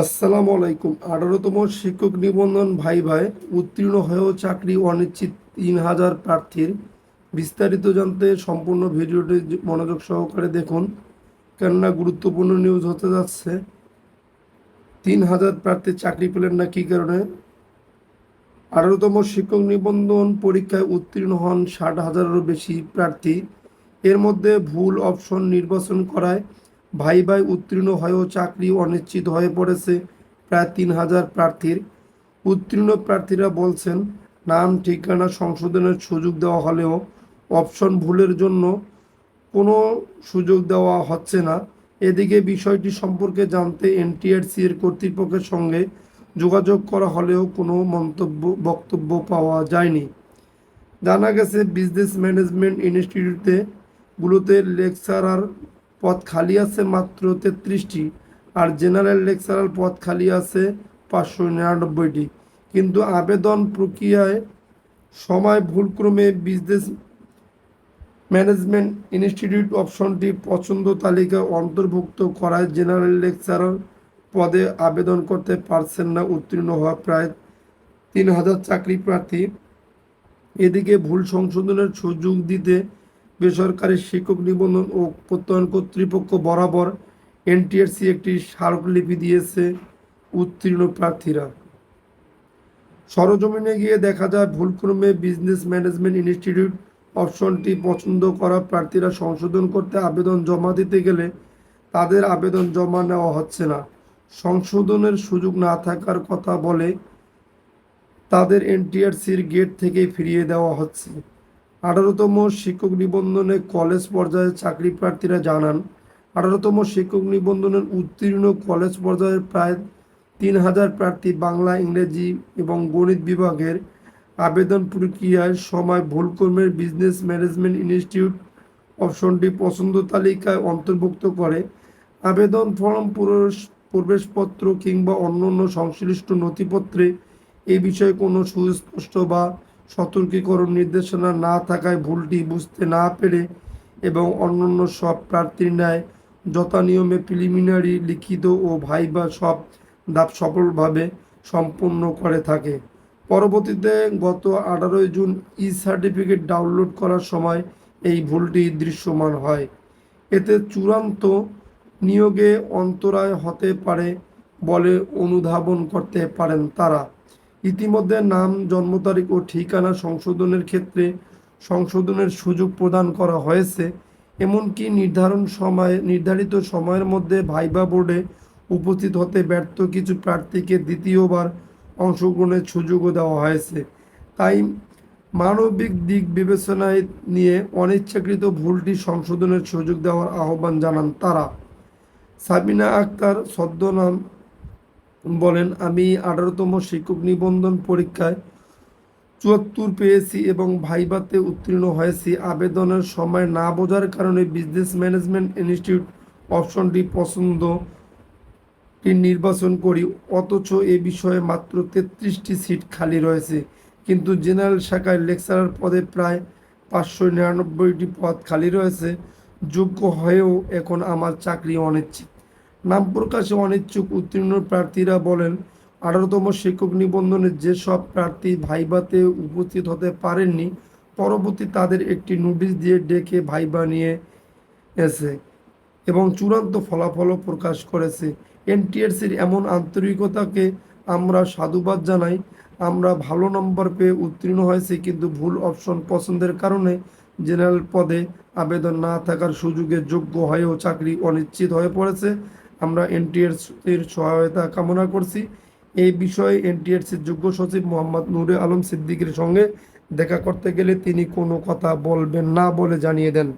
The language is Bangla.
আসসালামু আলাইকুম। আঠারোতম শিক্ষক নিবন্ধন ভাই ভাই উত্তীর্ণ হয়েও চাকরি অনিশ্চিত তিন হাজার প্রার্থীর। বিস্তারিত জানতে সম্পূর্ণ ভিডিওটি মনোযোগ সহকারে দেখুন। কেননা গুরুত্বপূর্ণ নিউজ হতে যাচ্ছে, তিন হাজার প্রার্থী চাকরি পেলেন না, কী কারণে? আঠারোতম শিক্ষক নিবন্ধন পরীক্ষায় উত্তীর্ণ হন ষাট হাজারেরও বেশি প্রার্থী। এর মধ্যে ভুল অপশন নির্বাচন করায় ভাই ভাই উত্তীর্ণ হয়েও চাকরি অনিশ্চিত হয়ে পড়েছে। প্রায় তিন হাজার প্রার্থীর। উত্তীর্ণ প্রার্থীরা বলছেন, নাম, ঠিকানা, সংশোধনের সুযোগ দেওয়া হলেও অপশন ভুলের জন্য কোনো সুযোগ দেওয়া হচ্ছে না। এদিকে বিষয়টি সম্পর্কে জানতে এনটিআরসি এর কর্তৃপক্ষের সঙ্গে যোগাযোগ করা হলেও কোনো মন্তব্য, বক্তব্য পাওয়া যায়নি। জানা গেছে, বিজনেস ম্যানেজমেন্ট ইনস্টিটিউটে গুলোতে লেকচারার পদ খালি আছে মাত্র তেত্রিশটি আর জেনারেল লেকচারার পদ খালি আছে পাঁচশো নিরানব্বইটি। কিন্তু আবেদন প্রক্রিয়ায় সময় ভুলক্রমে বিজনেস ম্যানেজমেন্ট ইনস্টিটিউট অপশনটি পছন্দ তালিকায় অন্তর্ভুক্ত করায় জেনারেল লেকচারার পদে আবেদন করতে পারছেন না, উত্তীর্ণ হওয়া প্রায় তিন হাজার চাকরি প্রার্থী। এদিকে ভুল সংশোধনের সুযোগ দিতে বেসরকারি শিক্ষক নিবন্ধন ও প্রত্যয়ন কর্তৃপক্ষ বরাবর এনটিআরসি একটি স্মারকলিপি দিয়েছে উত্তীর্ণ প্রার্থীরা। সরজমিনে গিয়ে দেখা যায়, ভুলক্রমে বিজনেস ম্যানেজমেন্ট ইনস্টিটিউট অপশনটি পছন্দ করা প্রার্থীরা সংশোধন করতে আবেদন জমা দিতে গেলে তাদের আবেদন জমা নেওয়া হচ্ছে না। সংশোধনের সুযোগ না থাকার কথা বলে তাদের এনটিআরসির গেট থেকে ফিরিয়ে দেওয়া হচ্ছে। আঠারোতম শিক্ষক নিবন্ধনে কলেজ পর্যায়ে চাকরি প্রার্থীরা জানান, আঠারোতম শিক্ষক নিবন্ধনের উত্তীর্ণ কলেজ পর্যায়ে প্রায় তিন হাজার প্রার্থী বাংলা, ইংরেজি এবং গণিত বিভাগের আবেদন প্রক্রিয়ায় সময় ভুলকর্মের বিজনেস ম্যানেজমেন্ট ইনস্টিটিউট অপশনটি পছন্দ তালিকায় অন্তর্ভুক্ত করে। আবেদন ফর্ম প্রবেশপত্র কিংবা অন্যান্য সংশ্লিষ্ট নথিপত্রে এ বিষয়ে কোনো সুস্পষ্ট বা সতর্কীকরণ নির্দেশনা না থাকায় ভুলটি বুঝতে না পেরে এবং অন্যান্য সব প্রার্থীর ন্যায় যথানিয়মে প্রিলিমিনারি লিখিত ও ভাইবা সব ধাপ সফলভাবে সম্পন্ন করে থাকে। পরবর্তীতে গত আঠারোই জুন ই সার্টিফিকেট ডাউনলোড করার সময় এই ভুলটি দৃশ্যমান হয়। এতে চূড়ান্ত নিয়োগে অন্তরায় হতে পারে বলে অনুধাবন করতে পারেন তারা। ইতিমধ্যে নাম, জন্ম তারিখ ও ঠিকানা সংশোধনের ক্ষেত্রে সংশোধনের সুযোগ প্রদান করা হয়েছে। এমনকি নির্ধারণ সময়ে, নির্ধারিত সময়ের মধ্যে ভাইবা বোর্ডে উপস্থিত হতে ব্যর্থ কিছু প্রার্থীকে দ্বিতীয়বার অংশগ্রহণের সুযোগও দেওয়া হয়েছে। তাই মানবিক দিক বিবেচনায় নিয়ে অনিচ্ছাকৃত ভুলটি সংশোধনের সুযোগ দেওয়ার আহ্বান জানান তারা। সাবিনা আক্তার, ছদ্মনাম বলেন, আমি আঠারোতম শিক্ষক নিবন্ধন পরীক্ষায় চুয়াত্তর পেয়েছি এবং ভাইবাতে উত্তীর্ণ হয়েছি। আবেদনের সময় না বোঝার কারণে বিজনেস ম্যানেজমেন্ট ইনস্টিটিউট অপশনটি পছন্দ নির্বাচন করি। অথচ এ বিষয়ে মাত্র তেত্রিশটি সিট খালি রয়েছে। কিন্তু জেনারেল শাখায় লেকচারার পদে প্রায় পাঁচশো নিরানব্বইটি পদ খালি রয়েছে। যোগ্য হয়েও এখন আমার চাকরি অনিশ্চিত। নাম প্রকাশে অনিচ্ছুক উত্তীর্ণ প্রার্থীরা বলেন, আঠারোতম শিক্ষক নিবন্ধনে যেসব প্রার্থী ভাইবাতে উপস্থিত হতে পারেননি, পরবর্তী তাদের একটি নোটিশ দিয়ে ডেকে ভাইবা নিয়ে এসে এবং চূড়ান্ত ফলাফলও প্রকাশ করেছে। এনটিএসির এমন আন্তরিকতাকে আমরা সাধুবাদ জানাই, আমরা ভালো নম্বর পেয়ে উত্তীর্ণ হয়েছি কিন্তু ভুল অপশন পছন্দের কারণে জেনারেল পদে আবেদন না থাকার সুযোগে যোগ্য হয়েও চাকরি অনিশ্চিত হয়ে পড়েছে। আমরা এনটিএসির সহায়তা কামনা করছি। এই বিষয়ে এনটিএসির যোগ্য সচিব মোহাম্মদ নুরে আলম সিদ্দিকের সঙ্গে দেখা করতে গেলে তিনি কোনো কথা বলবেন না বলে জানিয়ে দেন।